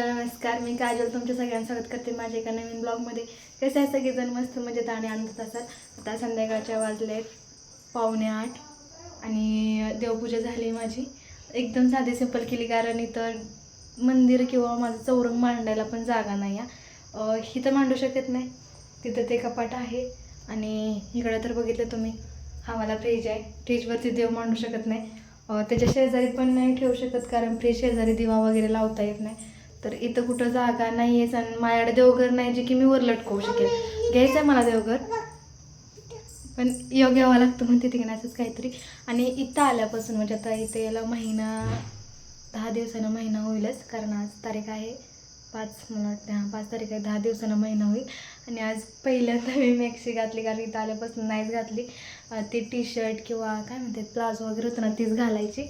नमस्कार मी काजल तुमच्या सगळ्यांना स्वागत करते माझ्या एका नवीन ब्लॉगमध्ये. कसे आहे सगळेजण? मस्त म्हणजे आणि आनंदात असतात आता संध्याकाळच्या वाजले पावणे आठ आणि देवपूजा झाली माझी. एकदम साधी सिंपल केली कारण इथं मंदिर किंवा माझं चौरंग मांडायला पण जागा नाही आहे. तर मांडू शकत नाही. तिथं ते कपाट आहे आणि इकडं तर बघितलं तुम्ही हा मला फ्रीज आहे. फ्रीजवरती देव मांडू शकत नाही. त्याच्या शेजारी पण नाही ठेवू शकत कारण फ्रीज शेजारी दिवा वगैरे लावता येत नाही. तर इथं कुठं जागा नाही आहे आणि माझ्याकडे देवघर नाही जे की मी वर लटकवू शकेल घ्यायचं आहे मला देवघर. पण योग घ्यावा लागतो म्हणते तिकडे असंच काहीतरी. आणि इथं आल्यापासून म्हणजे आता इथे याला महिना दहा दिवसानं महिना होईलच कारण आज तारीख आहे पाच मला वाटते हां पाच तारीख आहे. दहा दिवसानं महिना होईल. आणि आज पहिल्यांदा मी मॅक्सी घातली कारण इथं आल्यापासून नाहीच घातली. ती टी शर्ट किंवा काय म्हणतात प्लाझो वगैरे होतं ना तीच घालायची.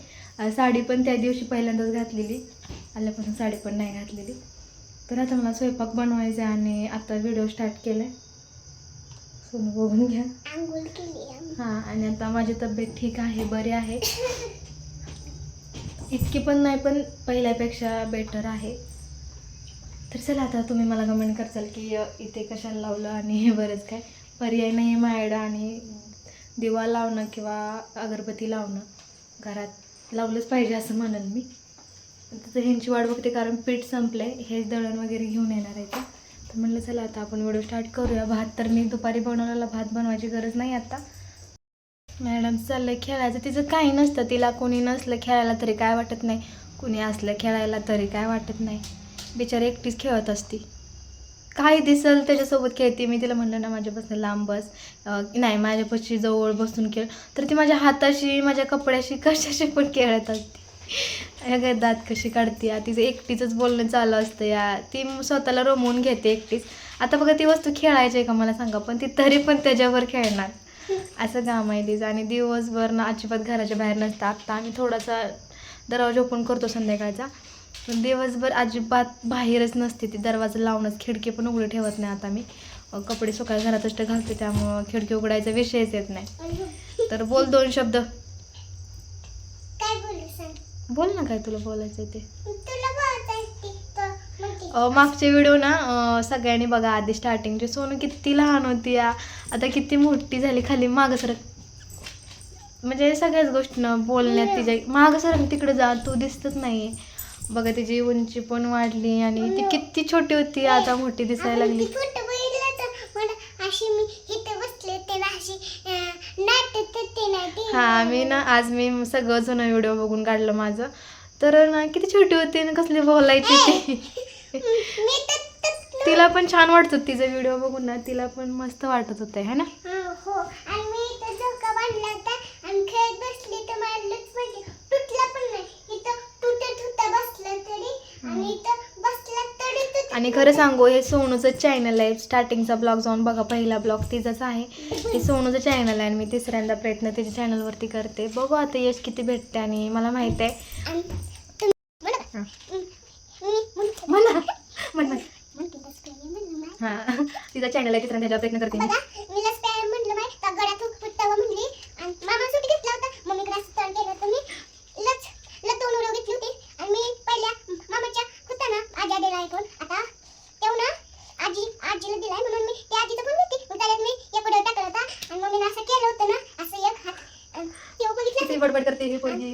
साडी पण त्या दिवशी पहिल्यांदाच घातलेली. आल्यापासून साडी पण नाही घातलेली. तर आता मला स्वयंपाक बनवायचा आहे आणि आता व्हिडिओ स्टार्ट केला आहे सोनू बघून घ्या. हां आणि आता माझी तब्येत ठीक आहे बरी आहे. इतकी पण नाही पण पहिल्यापेक्षा बेटर आहे. तर चला आता तुम्ही मला कमेंट करचाल की इथे कशाला लावलं आणि हे बरंच काय? पर्याय नाही आहे माझ्याकडं आणि दिवा लावणं किंवा अगरबत्ती लावणं. घरात लावलंच पाहिजे असं म्हणेल मी. तर ह्यांची वाट बघते कारण पीठ संपलं आहे हे दळण वगैरे घेऊन येणार आहे ते. तर म्हणलं चला आता आपण व्हिडिओ स्टार्ट करूया भात. तर मी दुपारी बनवलेला भात बनवायची गरज नाही आता. मॅडम चाललं खेळायचं. तिचं काही नसतं तिला कोणी नसलं खेळायला तरी काय वाटत नाही. कोणी असलं खेळायला तरी काय वाटत नाही. बिचारी एकटीच खेळत असती. काही दिसल त्याच्यासोबत खेळते. मी तिला म्हणलं ना माझ्यापासून लांब बस. नाही माझ्यापाशी जवळ बसून खेळ. तर ती माझ्या हाताशी माझ्या कपड्याशी कशाशी पण खेळत असते. अगं दात कशी काढते या? तिचं एकटीचंच बोलणं चालू असतं या. ती स्वतःला रमवून घेते एकटीच. आता बघा ती वस्तू खेळायची आहे का मला सांगा पण ती तरी पण त्याच्यावर खेळणार. असं काम आहे तिचं. आणि दिवसभर ना अजिबात घराच्या बाहेर नसतं. आत्ता आम्ही थोडासा दरवाजा ओपन करतो संध्याकाळचा. पण दिवसभर अजिबात बाहेरच नसते ती. दरवाजा लावूनच खिडकी पण उघडी ठेवत नाही आता मी. कपडे सुकायला घरातच घालते त्यामुळं खिडकी उघडायचा विषयच येत नाही. तर बोल दोन शब्द. बोल ना काय तुला बोलायचं ते. अ, मागचे व्हिडिओ ना सगळ्यांनी बघा आधी स्टार्टिंगचे सोनू किती लहान होती या. आता किती मोठी झाली खाली मागं सरक. म्हणजे सगळ्याच गोष्टीनं बोलण्यात तिच्या मागं सरक तिकडे जा तू दिसतच नाही बघा तिची उंची पण वाढली आणि ती किती छोटी होती आता मोठी दिसायला लागली ती फोटो बघितला तर मला अशी मी इथे बसले ते ना अशी अं, नाटत ते नाही ती हा मी ना आज मी सगळं जुनं व्हिडिओ बघून काढलं माझं. तर ना किती छोटी होती ना कसली बोलायची ती. तिला पण छान वाटत होतं तिचा व्हिडिओ बघून ना तिला पण मस्त वाटत होतं है ना हा, हो आणि मी इथं झोका बांधला होता आणि खेळत बसली तर मारलंच म्हणजे तुटला पण नाही इथं तुटत होता बसला तरी आणि इथं बसला तरी तुटत आणि खरं सांगू हे सोनूचं चॅनल आहे. स्टार्टिंगचा ब्लॉग जाऊन बघा पहिला ब्लॉग तिचाच आहे. हे सोनूचं चॅनल आहे आणि मी तिसऱ्यांदा प्रयत्न तिच्या चॅनलवरती करते. बघू आता यश किती भेटते आणि मला माहीत आहे. म्हणा. हा. म्हणा तिचा चॅनल आहे तिसऱ्यांदा प्रयत्न करते मी बघा मी लस काय म्हटलं माहिती का गळ्यात फुटतावा म्हणली आणि मामा सुटी घेतला होता मम्मीकडे असं तळ केलं होतं मी लच लतवून उडव घेतली होती आणि मी पहिल्या मामाच्या होता ना आजी दिला ऐकून आता तेव्हा ना आजी आजीला दिलाय म्हणून मी त्या आजीचं पण होती मग त्याच्यात मी एक उडव टाकला होता आणि मम्मीनं असं केलं होतं ना असं एक हात अन् तेव्हा बघितलं किती बडबड करते ही पोरगी.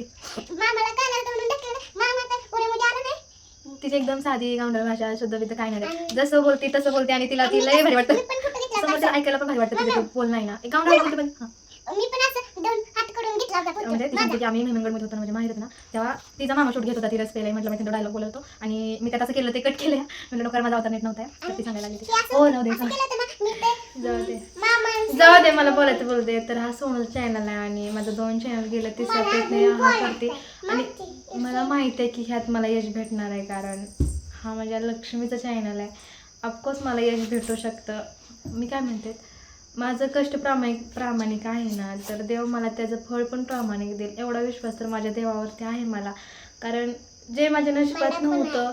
मामाला काय लागतं म्हणून टाकलं मामा तर पुण्यामध्ये आला नाही. तिची एकदम साधी गावंडळ भाषा शुद्ध बिद्ध काय नाही. जसं बोलते तसं बोलते आणि तिला ती लय भारी वाटतं. समोरच्या ऐकायला पण भारी वाटतं तिचं बोल नाही ना. एक गावंडळ बोलते पण हा. मी पण असं दोन हात करून घेतला होता म्हणजे ती सांगते की आम्ही मेहनगडमध्ये होतो म्हणजे माहीत होतं ना तेव्हा तिचा मामा शूट घेत होता ती रस्त्याला म्हटलं मी डायलॉग बोलतो आणि मी त्यात असं केलं ते कट केलं म्हणजे डोक्यावर माझा होता नेट नव्हता तर ती सांगायला लागली हो जाऊ दे असं सांग. केलं होतं ना मी ते जाऊ दे. मामा जाऊ दे मला बोलायचं बोलते तर हा सोनल चॅनल आहे आणि माझं दोन चॅनल गेलं तिसऱ्या प्रयत्न हा करते. आणि मला माहिती आहे की ह्यात मला यश भेटणार आहे कारण हा माझ्या लक्ष्मीचा चॅनल आहे. ऑफकोर्स मला यश भेटू शकतं. मी काय म्हणते? माझं कष्ट प्रामाणिक प्रामाणिक आहे ना तर देव मला त्याचं फळ पण प्रामाणिक देईल. एवढा विश्वास तर माझ्या देवावरती आहे मला. कारण जे माझ्या नशिबात नव्हतं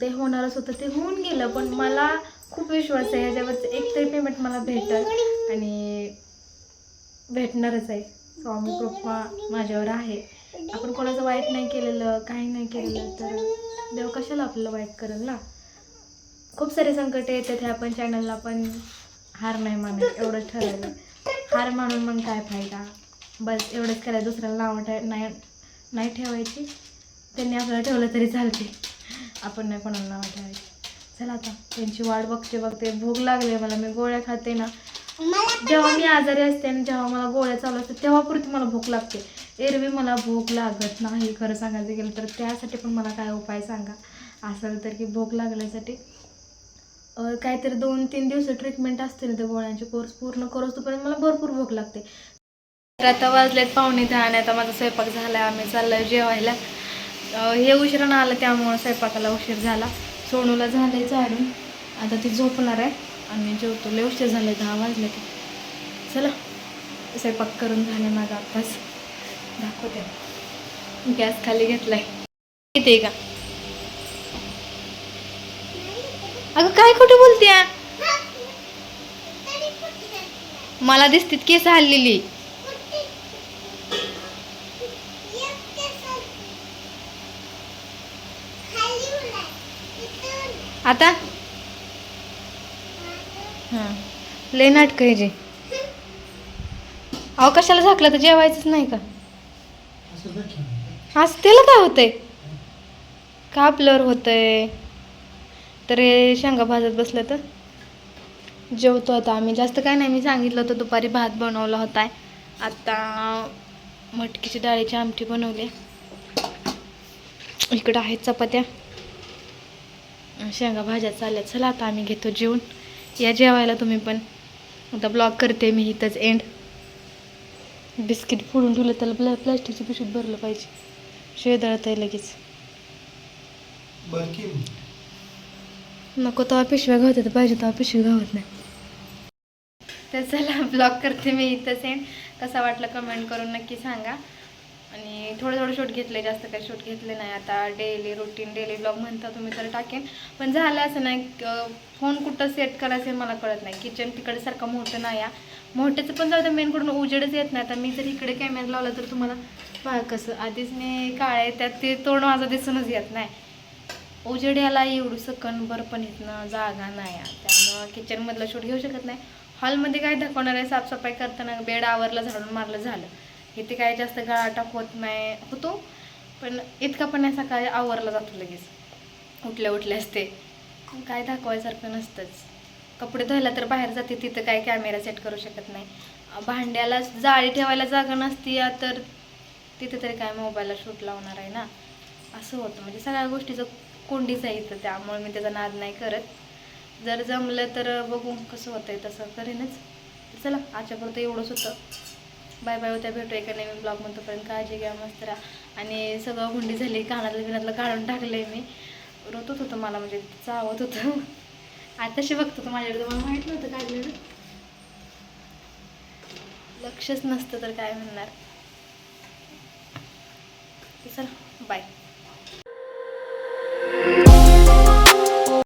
ते होणारच होतं ते होऊन गेलं. पण मला खूप विश्वास आहे ह्याच्यावरचं एक तरी पेमेंट मला भेटल. आणि भेटणारच आहे. स्वामी कृपा माझ्यावर आहे. आपण कोणाचं वाईट नाही केलेलं काही नाही केलेलं तर देव कशाला आपल्याला वाईट करेल ना? खूप सारे संकट येतात ह्या पण चॅनलला पण. हार नाही मानायचं एवढंच ठरवलं. हार मानून मग काय फायदा? बस एवढंच करायचं दुसऱ्याला नावं ठे नाही नाही ठेवायची. त्यांनी आपल्याला ठेवलं तरी चालते आपण नाही कोणाला नावं ठेवायची. चला आता त्यांची वाट बघते बघते. भूक लागली मला मी गोळ्या खाते ना. जेव्हा मी आजारी असते आणि जेव्हा मला गोळ्या चालू असतात तेव्हा पुरती मला भूक लागते. एरवी मला भूक लागत नाही खरं सांगायचं गेलं तर. त्यासाठी पण मला काय उपाय सांगा? असेल तर की भूक लागण्यासाठी काहीतरी दोन तीन दिवस ट्रीटमेंट असते ना त्या गोळ्यांचे कोर्स पूर्ण करोस तोपर्यंत मला भरपूर भूक लागते. तर आता वाजलेत पाहुणे दहा आणि आता माझा स्वयंपाक झाला आम्ही चाललोय जेवायला. हे उशिरा आलं त्यामुळं स्वयंपाकाला उशीर झाला. सोनूला झाले झाडून. आता ती झोपणार आहे. आम्ही जेवतो. लय उशीर झाले दहा वाजले की चला स्वयंपाक करून झाले माझा आत्ताच दाखवते. गॅस खाली घेतलाय. येते का? अगं काय बोलते कुठे जायचं? मला दिसतीत केस हल्लेली. आता? हां. लय नाटकं आहे जे. अहो कशाला झाकलं तर जेवायचंच नाही का? असं त्याला काय होतंय? का आपल्यावर होतंय? तर हे शेंगा भाजत बसलं तर? जेवतो आता आम्ही. जास्त काय नाही. मी सांगितलं होतं दुपारी भात बनवला होता. आता मटकीची डाळीची आमटी बनवली. इकडं आहेत चपात्या. शेंगा भाज्या चालल्या. चला आता आम्ही घेतो जेवून. या जेवायला तुम्ही पण. आता ब्लॉग करते मी इथंच एंड बिस्किट फोडून ठेवलं त्याला प्ला प्लास्टिकचं पिशवीत भरलं पाहिजे. शेदळत आहे लगेच. नको तेव्हा पिशव्या गावतात तर पाहिजे तेव्हा पिशवी गावत नाही. तर चला ब्लॉग करते मी इथंच येईन कसा वाटला कमेंट करून नक्की सांगा. आणि थोडं थोडं शूट घेतले जास्त काही शूट घेतले नाही. आता डेली रुटीन डेली ब्लॉग म्हणता तुम्ही तर टाकेन. पण झालं असं नाही फोन कुठं सेट करायचं मला कळत नाही. किचन तिकडे सारखं मोठं नाही आहे. मोठ्याचं पण जाऊ मेन कडून उजेडच येत नाही. आता मी जर इकडे कॅमेरा लावला तर तुम्हाला पहा कसं. आधीच मी काळे त्यात ते तोंड माझं दिसूनच येत नाही. उजेड्याला एवढं सकन बरं पण इथनं जागा नाही आहे. त्यामुळं किचनमधलं शूट घेऊ शकत नाही. हॉलमध्ये काय दाखवणार आहे? साफसफाई करताना बेड आवरला झाडून मारलं झालं. इथे काय जास्त गळाटाक होत नाही होतो. पण इतका पण असा सकाळी आवरला जातो लगेच. उठल्या उठल्या असते. काय दाखवायसारखं नसतंच. कपडे धुवायला तर बाहेर जाते तिथं काय कॅमेरा सेट करू शकत नाही. भांड्याला जाळी ठेवायला जागा नसती या तर तिथे तरी काय मोबाईलला शूट लावणार आहे ना? असं होतं. म्हणजे सगळ्या गोष्टीचं कोंडीच आहे इथं त्यामुळे मी त्याचा नाद नाही करत. जर जमलं तर बघू कसं होतं आहे तसं करेनच. चला आजच्यापर्यंत एवढंच होतं. बाय बाय होत्या भेटू एका नवीन ब्लॉग म्हणतोपर्यंत काळजी घ्या मस्त राहा. आणि सगळं हुंडी झाली कानातलं बिनातलं काढून टाकलंय मी. रोतच होतं मला म्हणजे चावत होतं. आताशी बघतो तर माझ्याकडे तुम्हाला माहीत नव्हतं काढलेलं लक्षच नसतं तर काय म्हणणार. चला बाय.